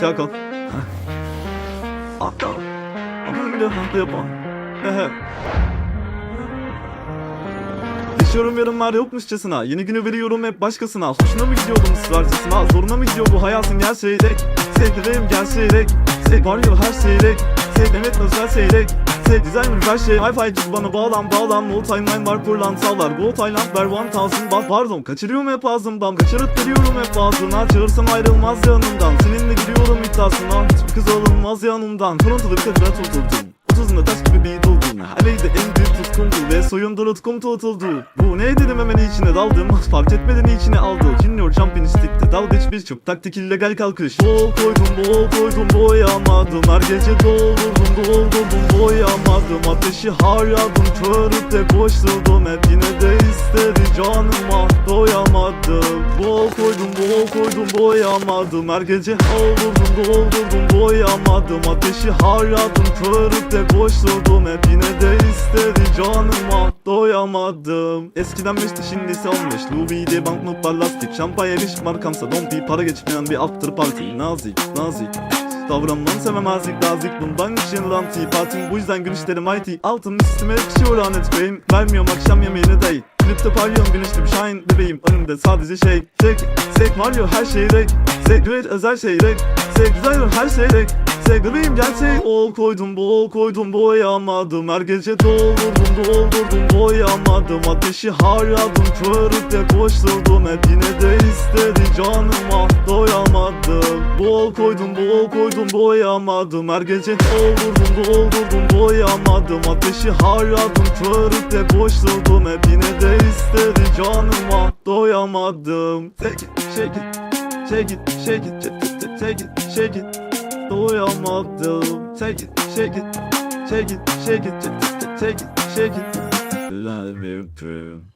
Çakal. Aptal. Ama öyle hafta yapan. Ehe. Yaşıyorum yarınlar yokmuşçasına Yeni günü veriyorum hep başkasına Hoşuna mı gidiyor bunun ısrarcasına Zoruna mı gidiyor bu hayatın gel seyrek Sevdiğim gel seyrek Sev var ya her seyrek Sev evet özel seyrek Sev designer her şey? Wi-Fi bana bağlan bağlan. No timeline var pırlantalar Go Thailand ver 1000 bas Pardon kaçırıyorum hep ağzımdan. Kaçırıp veriyorum hep ağzına. Çağırsam ayrılmaz yanımdan. Seninle giriyorum iddiasına. Hiçbir kız alınmaz yanımdan. Toronto'da bir kadına tutuldum. Otuzunda taş gibi bir doldun Haleydi en büyük tutkumdu ve soyunda utkum tutuldu. Bu ne dedim hemen içine daldım. Fark etmeden içine aldı. Junior Championship'te dalgıç bir çok taktik illegal kalkış. Bol koydum bol koydum boyamadım. Her gece doldurdum doldurdum boyamadım. Ateşi haryadım körüp de koşturdum. Hep yine de istedi canıma. Doyamadım. Bol koydum bol koydum boyamadım. Her gece doldurdum doldurdum boyamadım. Ateşi haryadım körüp de koşturdum. Hep yine de istedi canıma doyamadım. Eskiden beşti şimdi ise olmuş Louis bank mı lastik Şampanya eriş markamsa dompi Para geçmeyen bir after party. Nazik nazik. Davranmanı sevemezlik nazik. Bundan geçen anti partim Bu yüzden gün işlerim IT Altın üstüme yakışıyor lanet beyim. Vermiyorum akşam yemeğini değil Klipte parlıyorum güneşli bir shine bebeğim. Önümde sadece şey Tek Sek var ya her şey rek Sek düet özel şey rek Sek güzel her şey rek Sek bebeğim gerçek Bol koydum bol koydum boyamadım. Her gece doldurdum doldurdum boyamadım. Ateşi haryadım körükte koşturdum. Hep yine de istedi canıma doyamadım. Bol koydum bol koydum boyamadım. Her gece doldurdum doldurdum boyamadım. Ateşi haryadım körükte koşturdum. Hep yine de istedi canıma doyamadım. Take it, shake it, shake it, shake it, take it, shake it Doyamadım Take it, shake it, shake it, shake it, take it, shake it Love you,